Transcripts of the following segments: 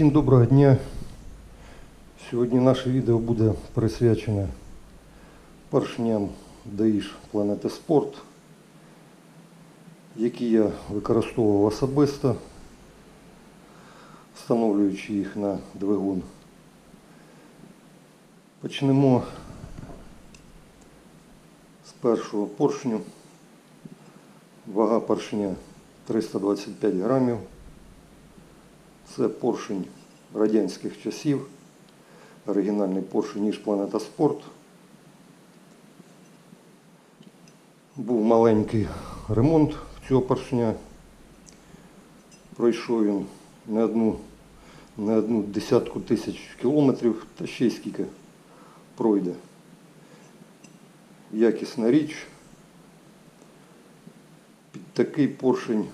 Всім доброго дня. Сьогодні наше відео буде присвячене поршням Даїш Планети Спорт, які я використовував особисто, встановлюючи їх на двигун. Почнемо з першого поршню. Вага поршня 325 грамів. Це поршень радянських часів. Оригінальний поршень ніж Планета Спорт. Був маленький ремонт цього поршня. Пройшов він не одну, не одну десятку тисяч кілометрів, та ще скільки пройде. Якісна річ. Під такий поршень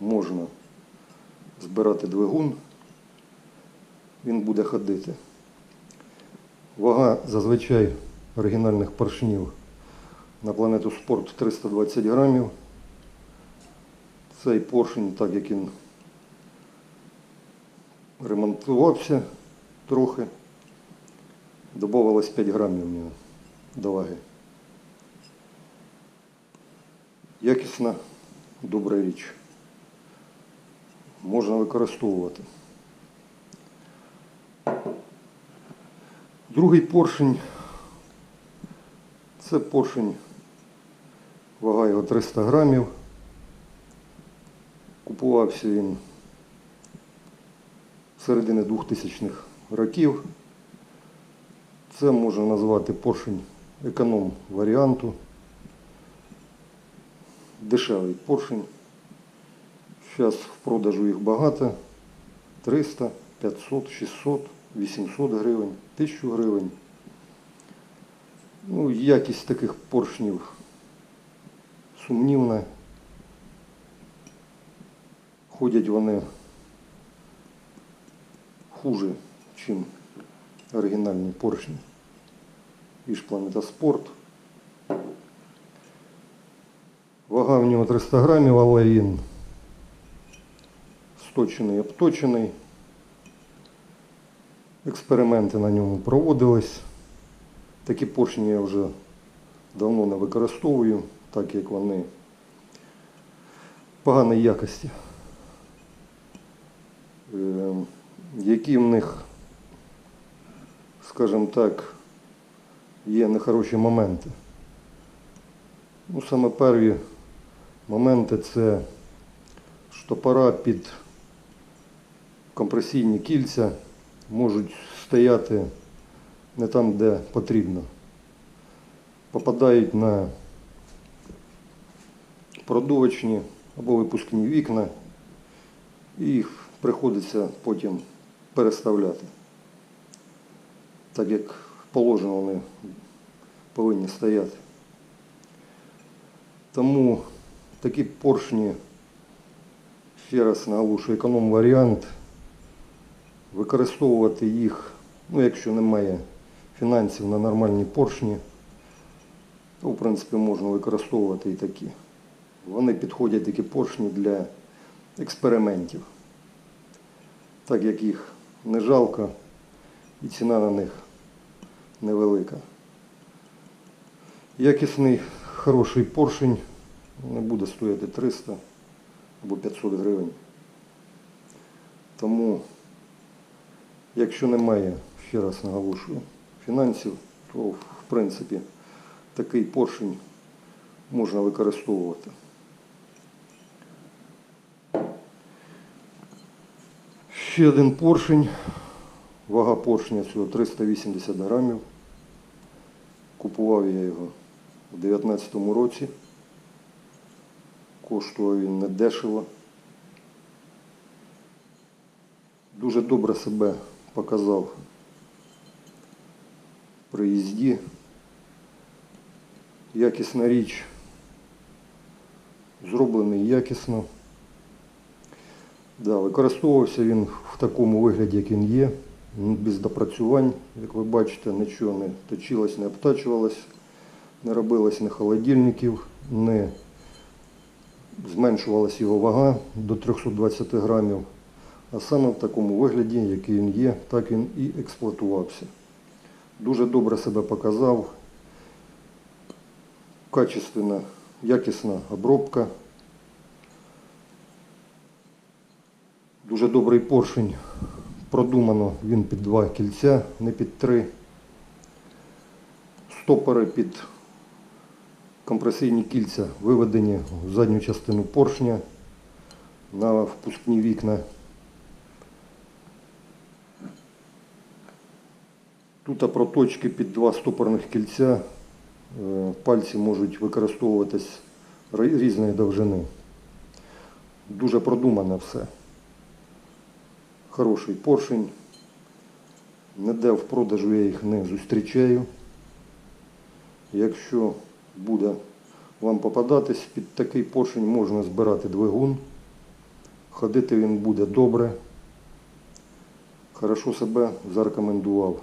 можна збирати двигун, він буде ходити. Вага зазвичай оригінальних поршнів на планету спорт 320 грамів. Цей поршень, так як він ремонтувався трохи, додавалось 5 грамів в нього до ваги. Якісна, добра річ можна використовувати. Другий поршень це поршень, вага його 300 грамів. Купувався він середини 2000-х років. Це можна назвати поршень економ варіанту. Дешевий поршень. Зараз в продажу їх багато. 300, 500, 600, 800 гривень, 1000 гривень. Ну, якість таких поршнів сумнівна. Ходять вони хуже, ніж оригінальні поршні. Іж Планета Спорт. Вага в нього 300 грамів, але він сточений, обточений. Експерименти на ньому проводились. Такі поршні я вже давно не використовую, так як вони поганої якості. Е, Які в них, скажімо так, є нехороші моменти. Ну, саме перві моменти це штопора під компресійні кільця можуть стояти не там, де потрібно. Попадають на продувочні або випускні вікна, і їх приходиться потім переставляти. Так як положено вони повинні стояти. Тому такі поршні, ще раз наголошую, економ варіант, використовувати їх, ну якщо немає фінансів на нормальні поршні, то в принципі можна використовувати і такі. Вони підходять такі поршні для експериментів. Так як їх не жалко і ціна на них невелика. Якісний хороший поршень не буде стояти 300 або 500 гривень. Тому, якщо немає, ще раз наголошую, фінансів, то в принципі такий поршень можна використовувати. Ще один поршень. Вага поршня цього 380 грамів. Купував я його у 2019 році. Коштував він недешево. Дуже добре себе показав при. Якісна річ, зроблений якісно. Да, використовувався він в такому вигляді, як він є, без допрацювань, як ви бачите, нічого не точилось, не обтачувалось, не робилось ні холодильників, не зменшувалась його вага до 320 грамів. А саме в такому вигляді, який він є, так він і експлуатувався. Дуже добре себе показав, качественна, якісна обробка. Дуже добрий поршень. Продумано він під два кільця, не під три. Стопори під компресійні кільця виведені в задню частину поршня на впускні вікна. Тут проточки під два стопорних кільця. Е, Пальці можуть використовуватись різної довжини. Дуже продумано все. Хороший поршень. Ніде в продажу я їх не зустрічаю. Якщо буде вам попадатись під такий поршень, можна збирати двигун. Ходити він буде добре. Хорошо себе зарекомендував.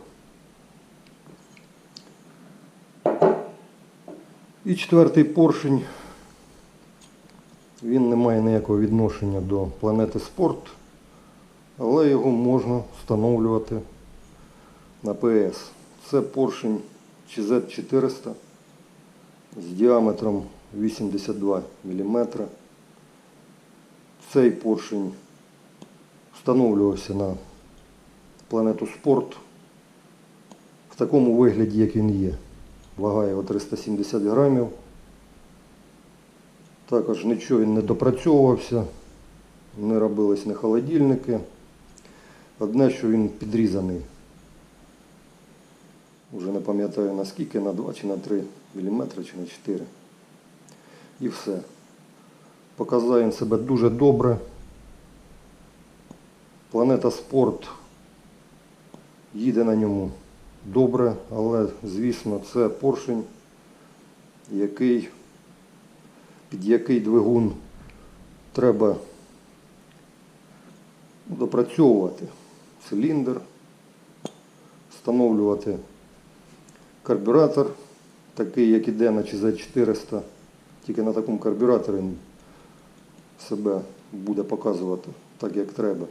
І четвертий поршень. Він не має ніякого відношення до планети спорт, але його можна встановлювати на ПС. Це поршень ЧЗ-400 з діаметром 82 мм. Цей поршень встановлювався на планету спорт в такому вигляді, як він є. Вага його 370 грамів. Також нічого він не допрацьовувався, не робились не холодильники. Одне, що він підрізаний. Уже не пам'ятаю наскільки, на 2 чи на 3 мм чи на 4. І все. Показав він себе дуже добре. Планета спорт їде на ньому добре, але, звісно, це поршень, який, під який двигун треба допрацьовувати циліндр, встановлювати карбюратор, такий, як іде на ЧЗ-400, тільки на такому карбюраторі себе буде показувати так, як треба.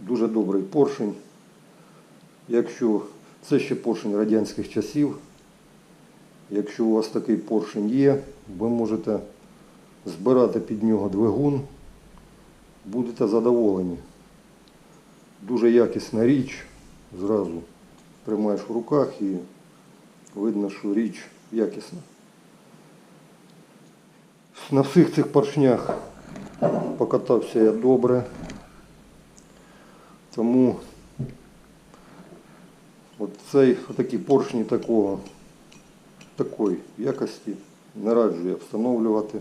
Дуже добрий поршень. Якщо це ще поршень радянських часів, якщо у вас такий поршень є, ви можете збирати під нього двигун, будете задоволені. Дуже якісна річ, зразу тримаєш в руках і видно, що річ якісна. На всіх цих поршнях покатався я добре, тому От цей такі поршні такого, такої якості не раджу встановлювати.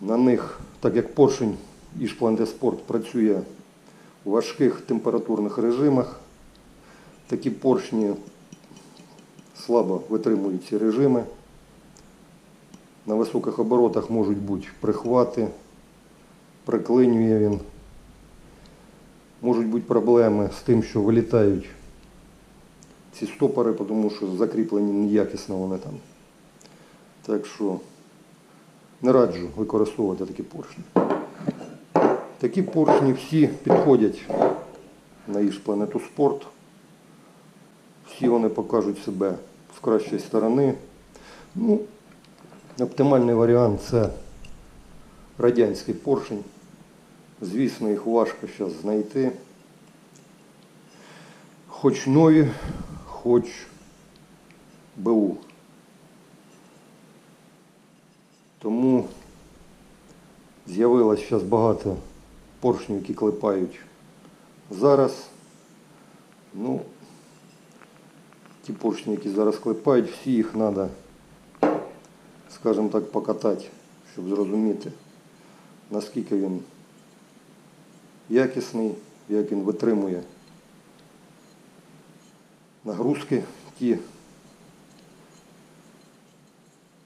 На них, так як поршень Спорт працює у важких температурних режимах, такі поршні слабо витримують ці режими. На високих оборотах можуть бути прихвати, приклинює він. Можуть бути проблеми з тим, що вилітають ці стопори, тому що закріплені неякісно вони там. Так що не раджу використовувати такі поршні. Такі поршні всі підходять на їж планету спорт. Всі вони покажуть себе з кращої сторони. Ну, оптимальний варіант це радянський поршень. Звісно, їх важко зараз знайти. Хоч нові, хоч БУ. Тому з'явилось зараз багато поршнів, які клепають зараз. Ну, ті поршні, які зараз клепають, всі їх треба, скажімо так, покатати, щоб зрозуміти, наскільки він якісний, як він витримує нагрузки ті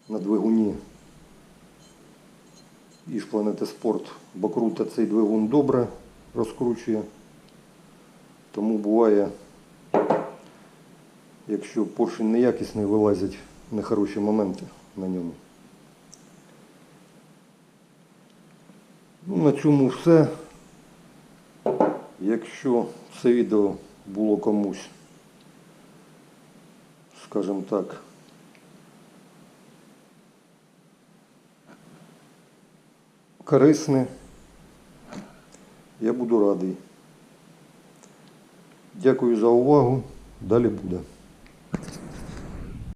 на двигуні. І ж планети спорт Бокрута цей двигун добре розкручує. Тому буває, якщо поршень неякісний, вилазять нехороші моменти на ньому. Ну, на цьому все. Якщо це відео було комусь, скажімо так, корисне, я буду радий. Дякую за увагу. Далі буде.